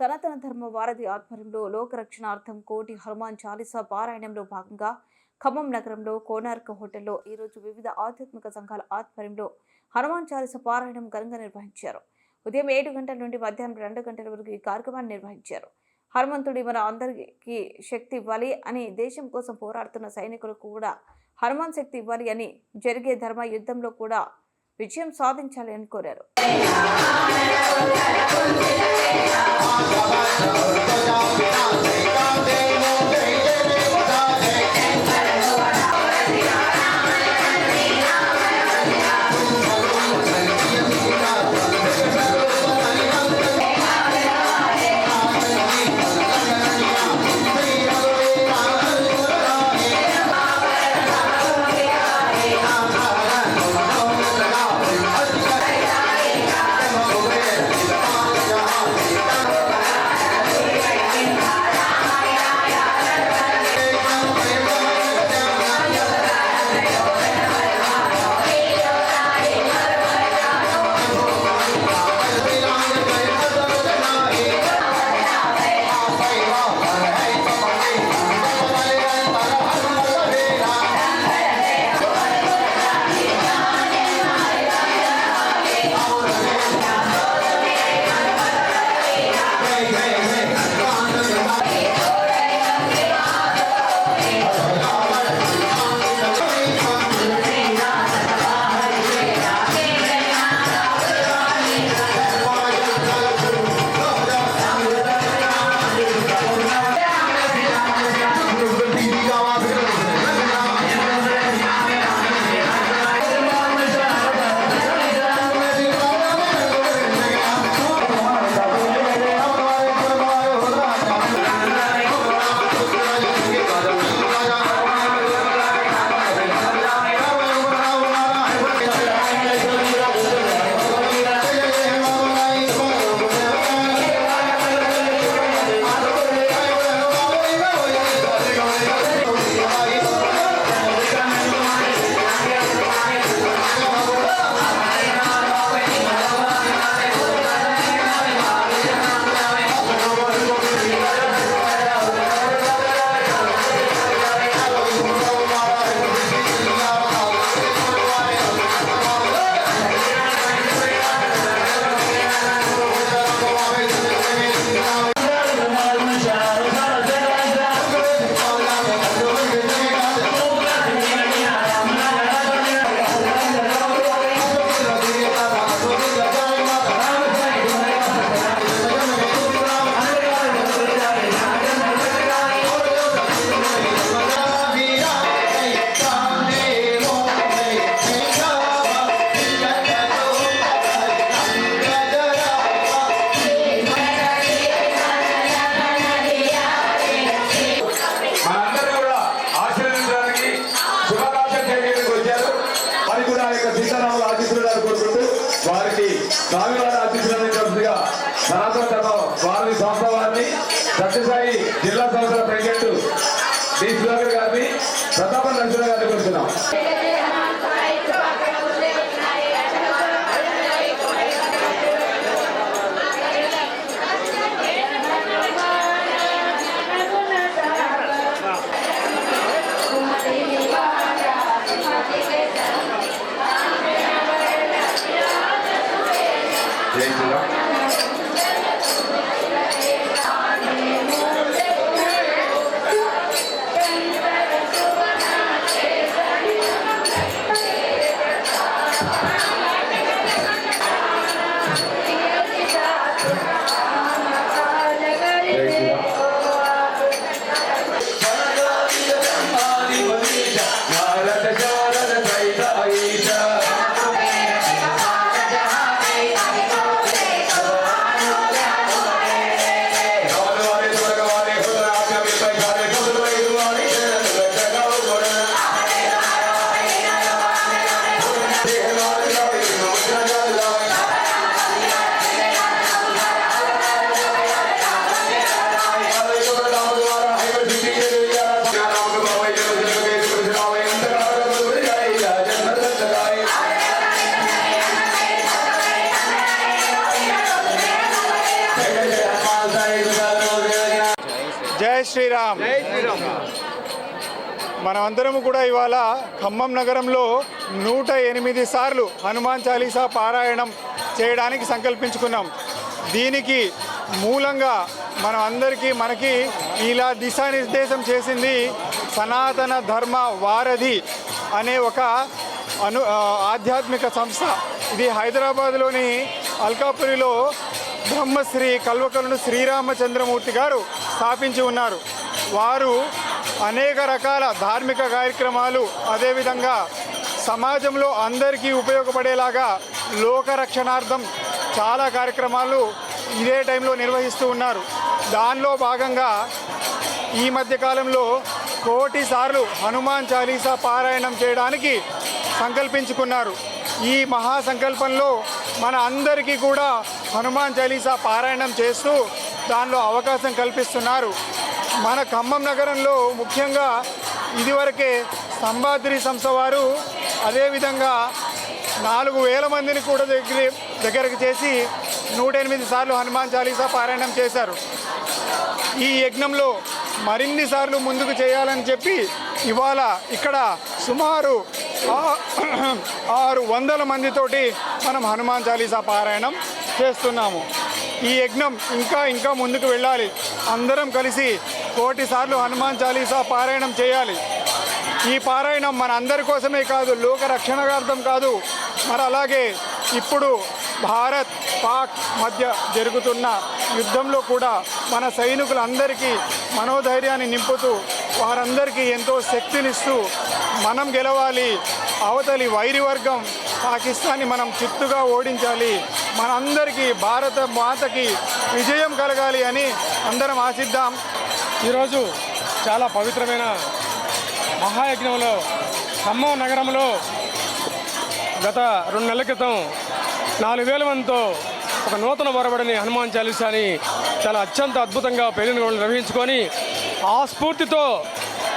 సనాతన ధర్మ వారధి ఆధ్వర్యంలో లోకరక్షణార్థం కోటి హనుమాన్ చాలీసా పారాయణంలో భాగంగా ఖమ్మం నగరంలో కోనార్క హోటల్లో ఈరోజు వివిధ ఆధ్యాత్మిక సంఘాల ఆధ్వర్యంలో హనుమాన్ చాలీస పారాయణం ఘనంగా నిర్వహించారు. ఉదయం ఏడు గంటల నుండి మధ్యాహ్నం రెండు గంటల వరకు ఈ కార్యక్రమాన్ని నిర్వహించారు. హనుమంతుడి మన అందరికీ శక్తి ఇవ్వాలి అని దేశం కోసం పోరాడుతున్న సైనికులకు కూడా హనుమాన్ శక్తి ఇవ్వాలి అని జరిగే ధర్మ యుద్ధంలో కూడా విజయం సాధించాలని అని కోరారు శ్రీరామ్. మనమందరం కూడా ఇవాళ ఖమ్మం నగరంలో నూట ఎనిమిది సార్లు హనుమాన్ చాలీసా పారాయణం చేయడానికి సంకల్పించుకున్నాం. దీనికి మూలంగా మనం అందరికీ మనకి ఇలా దిశానిర్దేశం చేసింది సనాతన ధర్మ వారధి అనే ఒక అను ఆధ్యాత్మిక సంస్థ. ఇది హైదరాబాద్లోని అల్కాపురిలో బ్రహ్మశ్రీ కల్వకలను శ్రీరామచంద్రమూర్తి గారు స్థాపించి ఉన్నారు. వారు అనేక రకాల ధార్మిక కార్యక్రమాలు అదేవిధంగా సమాజంలో అందరికీ ఉపయోగపడేలాగా లోకరక్షణార్థం చాలా కార్యక్రమాలు ఇదే టైంలో నిర్వహిస్తూ ఉన్నారు. దానిలో భాగంగా ఈ మధ్యకాలంలో కోటి సార్లు హనుమాన్ చాలీసా పారాయణం చేయడానికి సంకల్పించుకున్నారు. ఈ మహా సంకల్పంలో మన అందరికీ కూడా హనుమాన్ చాలీసా పారాయణం చేస్తూ దానిలో అవకాశం కల్పిస్తున్నారు. మన ఖమ్మం నగరంలో ముఖ్యంగా ఇదివరకే సంబాద్రి సంస్థ వారు అదేవిధంగా నాలుగు వేల మందిని కూడా దగ్గర దగ్గరకు చేసి నూట ఎనిమిది సార్లు హనుమాన్ చాలీసా పారాయణం చేశారు. ఈ యజ్ఞంలో మరిన్ని సార్లు ముందుకు చేయాలని చెప్పి ఇవాళ ఇక్కడ సుమారు ఆరు వందల మందితోటి మనం హనుమాన్ చాలీసా పారాయణం చేస్తున్నాము. ఈ యజ్ఞం ఇంకా ఇంకా ముందుకు వెళ్ళాలి. అందరం కలిసి కోటి సార్లు హనుమాన్ చాలీసా పారాయణం చేయాలి. ఈ పారాయణం మన అందరి కోసమే కాదు లోక రక్షణార్థం కాదు. మరి అలాగే ఇప్పుడు భారత్ పాక్ మధ్య జరుగుతున్న యుద్ధంలో కూడా మన సైనికులందరికీ మనోధైర్యాన్ని నింపుతూ వారందరికీ ఎంతో శక్తినిస్తూ మనం గెలవాలి. అవతలి వైరి వర్గం పాకిస్తాన్ని మనం చిత్తుగా ఓడించాలి. మనందరికీ భారత మాతకి విజయం కలగాలి అని అందరం ఆశిద్దాం. ఈరోజు చాలా పవిత్రమైన మహాయజ్ఞంలో ఖమ్మం నగరంలో గత రెండు నెలల క్రితం నాలుగు వేల మందితో ఒక నూతన వరబడిని హనుమాన్ చాలీసాని చాలా అత్యంత అద్భుతంగా పెళ్ళిన నిర్వహించుకొని ఆ స్ఫూర్తితో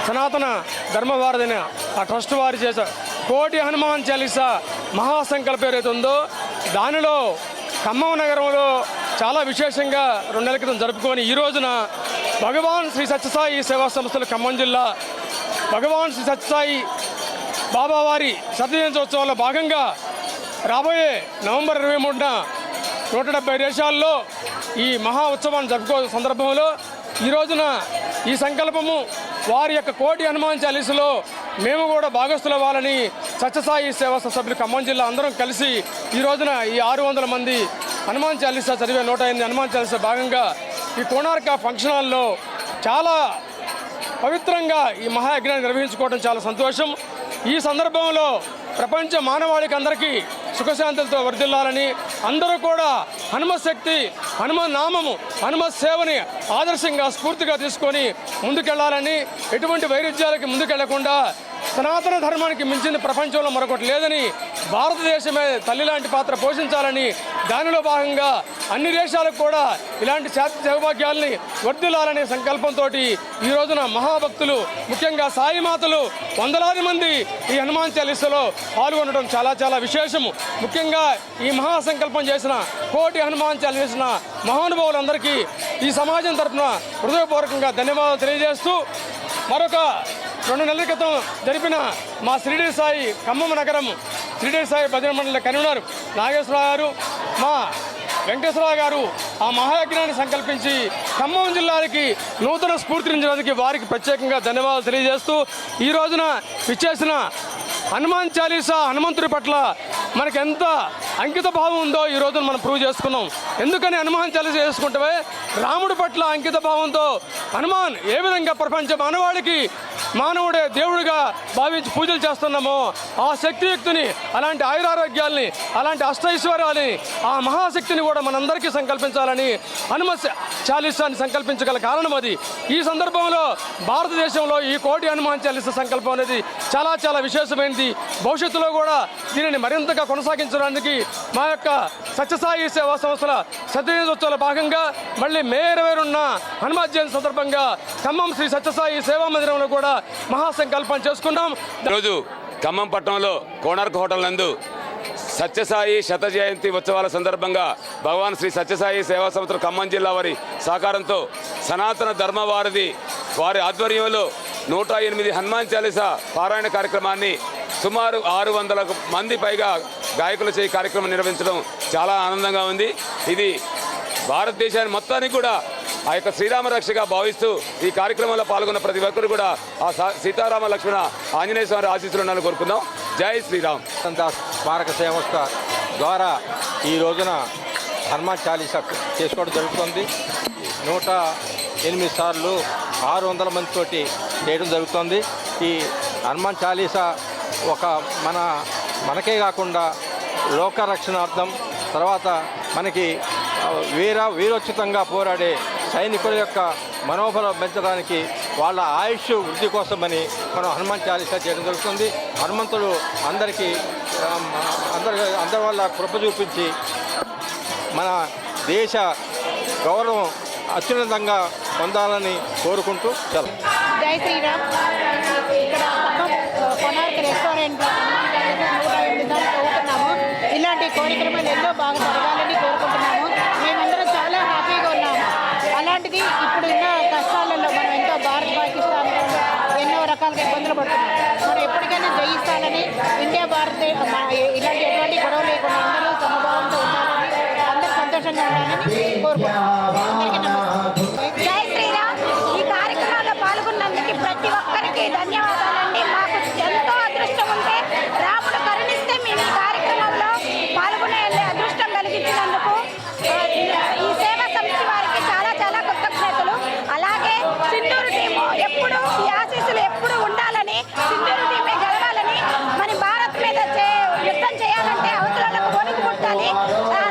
సనాతన ధర్మవారధిన ఆ ట్రస్ట్ వారి చేసే కోటి హనుమాన్ చాలీసా మహాసంకల్పం ఏదైతే ఉందో దానిలో ఖమ్మం నగరంలో చాలా విశేషంగా రెండు నెలల క్రితం జరుపుకొని ఈ రోజున భగవాన్ శ్రీ సత్యసాయి సేవా సంస్థలు ఖమ్మం జిల్లా భగవాన్ శ్రీ సత్యసాయి బాబావారి శతజయంత్యోత్సవంలో భాగంగా రాబోయే నవంబర్ ఇరవై మూడున నూట డెబ్బై దేశాల్లో ఈ మహా ఉత్సవాన్ని జరుపుకో సందర్భంలో ఈ రోజున ఈ సంకల్పము వారి యొక్క కోటి హనుమాన్ చాలీసులో మేము కూడా భాగస్థులు అవ్వాలని సత్యసాయి సేవా సభ్యులు ఖమ్మం జిల్లా అందరం కలిసి ఈ రోజున ఈ ఆరు వందల మంది హనుమాన్ చాలీసా చదివే నూట ఎనిమిది హనుమాన్ చాలీసా భాగంగా ఈ కోణార్క ఫంక్షన్ హాల్లో చాలా పవిత్రంగా ఈ మహాయజ్ఞాన్ని నిర్వహించుకోవడం చాలా సంతోషం. ఈ సందర్భంలో ప్రపంచ మానవాళికి అందరికీ సుఖశాంతులతో వర్ధిల్లాలని అందరూ కూడా హనుమత్ శక్తి నామము హనుమత్ సేవని ఆదర్శంగా స్ఫూర్తిగా తీసుకొని ముందుకెళ్ళాలని ఎటువంటి వైరుధ్యాలకి ముందుకెళ్ళకుండా సనాతన ధర్మానికి మించింది ప్రపంచంలో మరొకటి లేదని భారతదేశమే తల్లి లాంటి పాత్ర పోషించాలని దానిలో భాగంగా అన్ని దేశాలకు కూడా ఇలాంటి శాంతి సౌభాగ్యాల్ని వర్ధిల్లాలనే సంకల్పంతో ఈ రోజున మహాభక్తులు ముఖ్యంగా సాయిమాతలు వందలాది మంది ఈ హనుమాన్ చాలీసలో పాల్గొనడం చాలా చాలా విశేషము. ముఖ్యంగా ఈ మహాసంకల్పం చేసిన కోటి హనుమాన్ చాలీసిన మహానుభావులందరికీ ఈ సమాజం తరపున హృదయపూర్వకంగా ధన్యవాదాలు తెలియజేస్తూ మరొక రెండు నెలల క్రితం జరిపిన మా షిరిడి సాయి ఖమ్మం నగరం షిరిడి సాయి భజన మండలి కన్వీనర్ నాగేశ్వరరావు గారు మా వెంకటేశ్వరరావు గారు ఆ మహాయజ్ఞాన్ని సంకల్పించి ఖమ్మం జిల్లాకి నూతన స్ఫూర్తినించడానికి వారికి ప్రత్యేకంగా ధన్యవాదాలు తెలియజేస్తూ ఈ రోజున విచ్చేసిన హనుమాన్ చాలీసా హనుమంతుడి పట్ల మనకి ఎంత అంకిత భావం ఉందో ఈ రోజున మనం ప్రూవ్ చేసుకున్నాం. ఎందుకని హనుమాన్ చాలీసా చేసుకుంటే రాముడి పట్ల అంకిత భావంతో హనుమాన్ ఏ విధంగా ప్రపంచ మానవాళికి మానవుడే దేవుడిగా భావించి పూజలు చేస్తున్నామో. ఆ శక్తియుక్తిని అలాంటి ఆయురారోగ్యాల్ని అలాంటి అష్టైశ్వర్యాలని ఆ మహాశక్తిని కూడా మనందరికీ సంకల్పించాలని హనుమ చాలీసాన్ని సంకల్పించగల కారణం అది. ఈ సందర్భంలో భారతదేశంలో ఈ కోటి హనుమాన్ చాలీస సంకల్పం అనేది చాలా చాలా విశేషమైనది భవిష్యత్తులో కూడా దీనిని మరింతగా కొనసాగించడానికి మా యొక్క సత్యసాయి సేవా సంస్థల సత్యజోత్సవాల భాగంగా మళ్ళీ మే ఇరవై రెండున హనుమాన్ జయంతి సందర్భంగా ఖమ్మం శ్రీ సత్యసాయి సేవా మందిరంలో కూడా మహాసంకల్పం చేసుకుంటాం. ఈరోజు ఖమ్మం పట్టణంలో కోణార్క్ హోటల్ నందు సత్యసాయి శత జయంతి ఉత్సవాల సందర్భంగా భగవాన్ శ్రీ సత్యసాయి సేవా సంస్థ ఖమ్మం జిల్లా వారి సహకారంతో సనాతన ధర్మవారధి వారి ఆధ్వర్యంలో నూట ఎనిమిది హనుమాన్ చాలీసా పారాయణ కార్యక్రమాన్ని సుమారు ఆరు వందల మంది పైగా గాయకులు చేయి కార్యక్రమం నిర్వహించడం చాలా ఆనందంగా ఉంది. ఇది భారతదేశాన్ని మొత్తానికి కూడా ఆ యొక్క శ్రీరామ రక్షగా భావిస్తూ ఈ కార్యక్రమంలో పాల్గొన్న ప్రతి ఒక్కరు కూడా ఆ సీతారామ లక్ష్మణ ఆంజనేయ స్వామి ఆశీస్సులు ఉండాలని కోరుకుందాం. జై శ్రీరామ్. దాస్ స్మారక సంస్థ ద్వారా ఈ రోజున హనుమాన్ చాలీసా చేసుకోవడం జరుగుతుంది. నూట ఎనిమిది సార్లు ఆరు వందల మందితోటి చేయడం జరుగుతుంది. ఈ హనుమాన్ చాలీసా ఒక మన మనకే కాకుండా లోక రక్షణార్థం తర్వాత మనకి వీర వీరోచితంగా పోరాడే సైనికుల యొక్క మనోబలం పెంచడానికి వాళ్ళ ఆయుష్ వృద్ధి కోసమని మనం హనుమాన్ చాలీసా చేయడం జరుగుతుంది. హనుమంతుడు అందరికీ అందరి అందరి వల్ల కృప చూపించి మన దేశ గౌరవం అత్యున్నతంగా పొందాలని కోరుకుంటూ సెలవు. జై శ్రీరామ్. ఇక్కడ కొనార్క్ రెస్టారెంట్ ఇలాంటి కార్యక్రమాలు ఎన్నో బాగా జరగాలని కోరుకుంటున్నాము. করতে